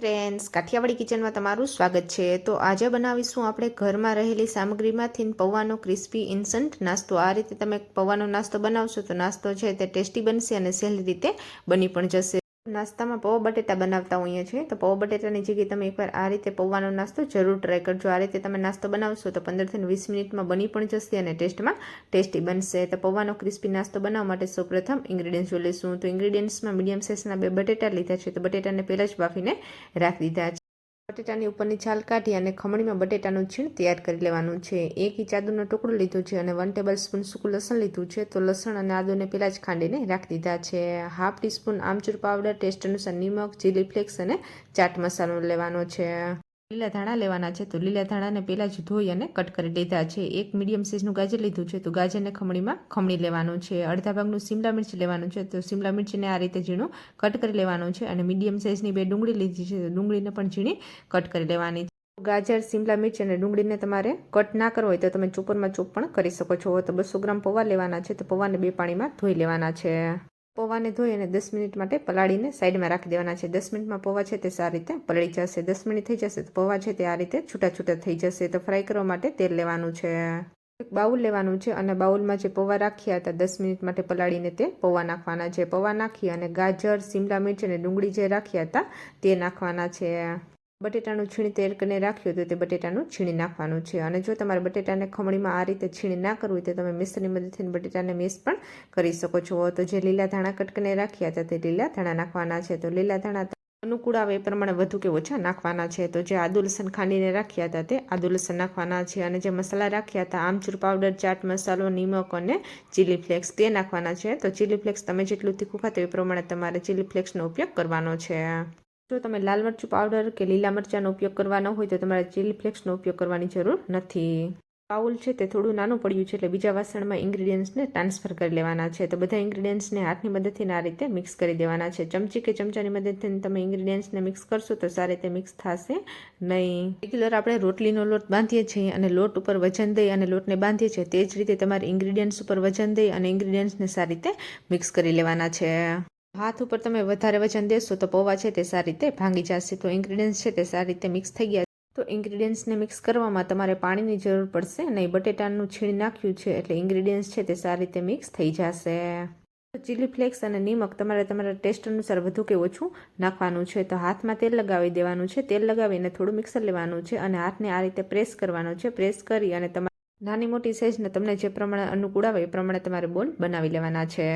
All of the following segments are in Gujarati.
ફ્રેન્ડ્સ કાઠિયાવાડી કિચનમાં તમારું સ્વાગત છે. તો આજે બનાવીશું આપણે ઘરમાં રહેલી સામગ્રીમાંથી પૌવાનો ક્રિસ્પી ઇન્સ્ટન્ટ નાસ્તો. આ રીતે તમે પૌવાનો નાસ્તો બનાવશો તો નાસ્તો છે તે ટેસ્ટી બનશે અને સહેલી રીતે બની પણ જશે. નાસ્તામાં પૌવા બટેટા બનાવતા હોઈએ છીએ. તો પૌવા બટેટાની જગ્યાએ તમે એકવાર આ રીતે પૌવાનો નાસ્તો જરૂર ટ્રાય કરજો. આ રીતે તમે નાસ્તો બનાવશો તો પંદરથી વીસ મિનિટમાં બની પણ જશે અને ટેસ્ટમાં ટેસ્ટી બનશે. તો પૌવાનો ક્રિસ્પી નાસ્તો બનાવવા માટે સૌપ્રથમ ઇન્ગ્રીડિયન્ટ્સ જોઈ લઈશું. તો ઇન્ગ્રીડિયન્ટ્સમાં મીડિયમ સાઇઝના બે બટેટા લીધા છે. તો બટેટાને પહેલાં જ બાફીને રાખી દીધા છે બટેટાની ઉપરની છાલ કાઢી અને ખમણીમાં બટેટાનું છીણ તૈયાર કરી લેવાનું છે. એક ઇંચ આદુનો ટુકડો લીધો છે અને વન ટેબલ સ્પૂન સૂકું લસણ લીધું છે. તો લસણ અને આદુને પહેલાં જ ખાંડીને રાખી દીધા છે. Half teaspoon amchur powder taste અનુસાર નિમક ચીલી ફ્લેક્સ અને ચાટ મસાલો લેવાનો છે. લીલા ધાણા લેવાના છે. તો લીલા ધાણાને પહેલાં જ ધોઈ અને કટ કરી લીધા છે. એક મીડિયમ સાઇઝનું ગાજર લીધું છે. તો ગાજરને ખમણીમાં ખમણી લેવાનું છે. અડધા ભાગનું સિમલા મિર્ચ લેવાનું છે. તો સિમલા મિર્ચને આ રીતે ઝીણું કટ કરી લેવાનું છે અને મીડિયમ સાઇઝની બે ડુંગળી લીધી છે. તો ડુંગળીને પણ ઝીણી કટ કરી લેવાની ગાજર સિમલા મિર્ચ અને ડુંગળીને તમારે કટ ના કરવો હોય તો તમે ચોપરમાં ચોપ પણ કરી શકો છો. તો બસો ગ્રામ પૌવા લેવાના છે. તો પૌવાને બે પાણીમાં ધોઈ લેવાના છે. પૌવાને ધોઈ અને દસ મિનિટ માટે પલાળીને સાઈડમાં રાખી દેવાના છે. દસ મિનિટમાં પૌવા છે તે સારી રીતે પલળી જશે. દસ મિનિટ થઈ જશે તો પૌવા છે તે આ રીતે છૂટા છૂટા થઈ જશે. તો ફ્રાય કરવા માટે તેલ લેવાનું છે. એક બાઉલ લેવાનું છે અને બાઉલમાં જે પૌવા રાખ્યા હતા દસ મિનિટ માટે પલાળીને તે પૌવા નાખવાના છે. પૌવા નાખી અને ગાજર સિમલા મિર્ચ અને ડુંગળી જે રાખ્યા હતા તે નાખવાના છે. બટેટાનું છીણી તૈયાર કરીને રાખ્યું હતું તે બટેટાનું છીણી નાખવાનું છે. અને જો તમારે બટેટાને ખમણીમાં આ રીતે છીણી ના કરવું હોય તો તમે મિક્સરની મદદથી બટેટાને મિક્સ પણ કરી શકો છો. તો જે લીલા ધાણા કટકને રાખ્યા હતા તે લીલા ધાણા નાખવાના છે. તો લીલા ધાણા અનુકૂળ આવે એ પ્રમાણે વધુ કે ઓછા નાખવાના છે. તો જે આદુ લસણ ખાંડીને રાખ્યા હતા તે આદુ લસણ નાખવાના છે. અને જે મસાલા રાખ્યા હતા આમચૂર પાવડર, ચાટ મસાલો, નિમક અને ચીલી ફ્લેક્સ તે નાખવાના છે. તો ચીલી ફ્લેક્સ તમે જેટલું તીખું ખાતો એ પ્રમાણે તમારે ચીલી ફ્લેક્સનો ઉપયોગ કરવાનો છે. જો તમે લાલ મરચું પાવડર કે લીલા મરચાંનો ઉપયોગ કરવાનો હોય તો તમારે ચીલી ફ્લેક્સનો ઉપયોગ કરવાની જરૂર નથી. બાઉલ છે તે થોડું નાનું પડ્યું છે એટલે બીજા વાસણમાં ઇન્ગ્રીડિયન્ટ્સને ટ્રાન્સફર કરી લેવાના છે. તો બધા ઇન્ગ્રીડિયન્ટ્સને હાથની મદદથી આ રીતે મિક્સ કરી દેવાના છે. ચમચી કે ચમચાની મદદથી તમે ઇન્ગ્રીડિયન્ટ્સને મિક્સ કરશો તો સારી રીતે મિક્સ થશે નહીં. રેગ્યુલર આપણે રોટલીનો લોટ બાંધીએ છીએ અને લોટ ઉપર વજન દઈ અને લોટને બાંધીએ છીએ તે જ રીતે તમારે ઇન્ગ્રીડિયન્ટ્સ ઉપર વજન દઈ અને ઇન્ગ્રીડિયન્ટ્સને સારી રીતે મિક્સ કરી લેવાના છે. હાથ ઉપર તમે વધારે વજન દેશો તો પૌવા છે તે સારી રીતે ભાંગી જશે. તો ઇન્ગ્રીડિયન્ટ્સ છે તે સારી રીતે મિક્સ થઈ ગયા તો ઇન્ગ્રીડિયન્ટ્સને મિક્સ કરવામાં તમારે પાણીની જરૂર પડશે નહીં બટેટાનું છીણ નાખ્યું છે એટલે ઇન્ગ્રીડિયન્ટ્સ છે તે સારી રીતે મિક્સ થઈ જશે. ચીલી ફ્લેક્સ અને નિમક તમારે તમારા ટેસ્ટ અનુસાર વધુ કે ઓછું નાખવાનું છે. તો હાથમાં તેલ લગાવી દેવાનું છે. તેલ લગાવીને થોડું મિક્સર લેવાનું છે અને હાથને આ રીતે પ્રેસ કરવાનો છે. પ્રેસ કરી અને તમારે નાની મોટી સાઇઝને તમને જે પ્રમાણે અનુકૂળ આવે એ પ્રમાણે તમારે બોલ બનાવી લેવાના છે.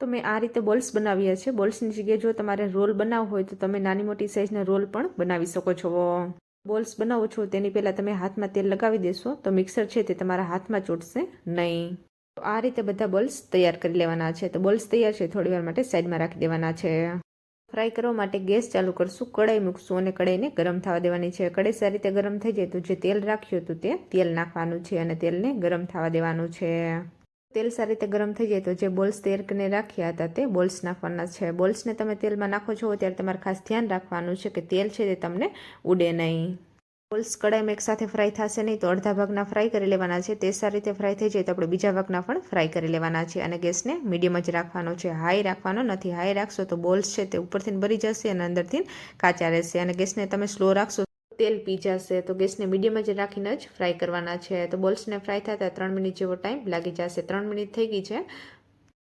તો મેં આ રીતે બોલ્સ બનાવ્યા છે. બોલ્સની જગ્યાએ જો તમારે રોલ બનાવવો હોય તો તમે નાની મોટી સાઇઝના રોલ પણ બનાવી શકો છો. બોલ્સ બનાવો છો તેની પહેલાં તમે હાથમાં તેલ લગાવી દેશો તો મિક્સર છે તે તમારા હાથમાં ચોટશે નહીં. તો આ રીતે બધા બોલ્સ તૈયાર કરી લેવાના છે. તો બોલ્સ તૈયાર છે થોડી વાર માટે સાઈડમાં રાખી દેવાના છે. ફ્રાય કરવા માટે ગેસ ચાલુ કરશું કડાઈ મૂકશું અને કડાઈને ગરમ થવા દેવાની છે. કડાઈ સારી રીતે ગરમ થઈ જાય તો જે તેલ રાખ્યું હતું તે તેલ નાખવાનું છે અને તેલને ગરમ થવા દેવાનું છે. તેલ સારી રીતે ગરમ થઈ જાય તો જે બોલ્સ તૈયાર રાખ્યા હતા તે બોલ્સ નાખવાના છે. બોલ્સને તમે તેલમાં નાખો છો ત્યારે તમારે ખાસ ધ્યાન રાખવાનું છે કે તેલ છે તે તમને ઉડે નહીં. બોલ્સ કડાઈમાં એકસાથે ફ્રાય થશે નહીં તો અડધા ભાગના ફ્રાય કરી લેવાના છે. તે સારી રીતે ફ્રાય થઈ જાય તો આપણે બીજા ભાગના પણ ફ્રાય કરી લેવાના છે અને ગેસને મીડિયમ જ રાખવાનો છે. હાઈ રાખવાનો નથી. હાઈ રાખશો તો બોલ્સ છે તે ઉપરથી ભરી જશે અને અંદરથી કાચા રહેશે અને ગેસને તમે સ્લો રાખશો તેલ પી જશે. તો ગેસને મીડિયમ જ રાખીને જ ફ્રાય કરવાના છે. તો બોલ્સને ફ્રાય થતાં ત્રણ મિનિટ જેવો ટાઈમ લાગી જશે. ત્રણ મિનિટ થઈ ગઈ છે.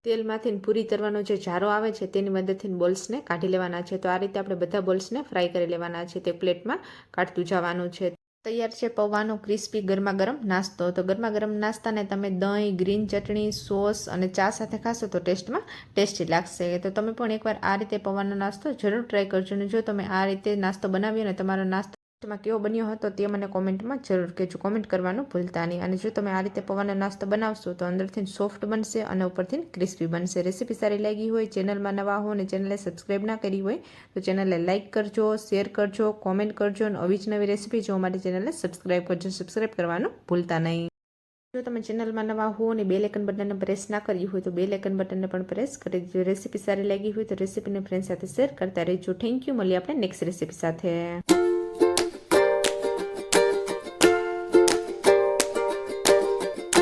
તેલમાંથી પૂરી કરવાનો જે જારો આવે છે તેની મદદથી બોલ્સને કાઢી લેવાના છે. તો આ રીતે આપણે બધા બોલ્સને ફ્રાય કરી લેવાના છે. તે પ્લેટમાં કાઢતું જવાનું છે. તૈયાર છે પૌવાનો ક્રિસ્પી ગરમા ગરમ નાસ્તો. તો ગરમા ગરમ નાસ્તાને તમે દહીં, ગ્રીન ચટણી, સોસ અને ચા સાથે ખાશો તો ટેસ્ટમાં ટેસ્ટી લાગશે. તો તમે પણ એકવાર આ રીતે પૌવાનો નાસ્તો જરૂર ટ્રાય કરજો અને જો તમે આ રીતે નાસ્તો બનાવ્યો અને તમારો નાસ્તો માં કેવો બન્યો હતો તે મને કોમેન્ટમાં જરૂર કહેજો. કોમેન્ટ કરવાનું ભૂલતા નહીં. અને જો તમે આ રીતે પૌવાનો નાસ્તો બનાવશો, તો અંદરથી સોફ્ટ બનશે અને ઉપરથી ક્રિસ્પી બનશે. રેસીપી સારી લાગી હોય, ચેનલમાં નવા હો અને ચેનલને સબસ્ક્રાઈબ ના કરી હોય, તો ચેનલને લાઇક કરજો, શેર કરજો, કોમેન્ટ કરજો અને આવી જ નવી રેસીપી જો અમારી ચેનલને સબસ્ક્રાઈબ કરજો. સબસ્ક્રાઈબ કરવાનું ભૂલતા નહીં. જો તમે ચેનલમાં નવા હો અને બે લેકન બટનને પ્રેસ ના કરી હોય, તો બે લેકન બટનને પણ પ્રેસ કરી દેજો. રેસીપી સારી લાગી હોય, તો રેસીપીને ફ્રેન્ડ સાથે શેર કરતા રહેજો. થેન્ક યુ મળીએ આપણે નેક્સ્ટ રેસીપી સાથે.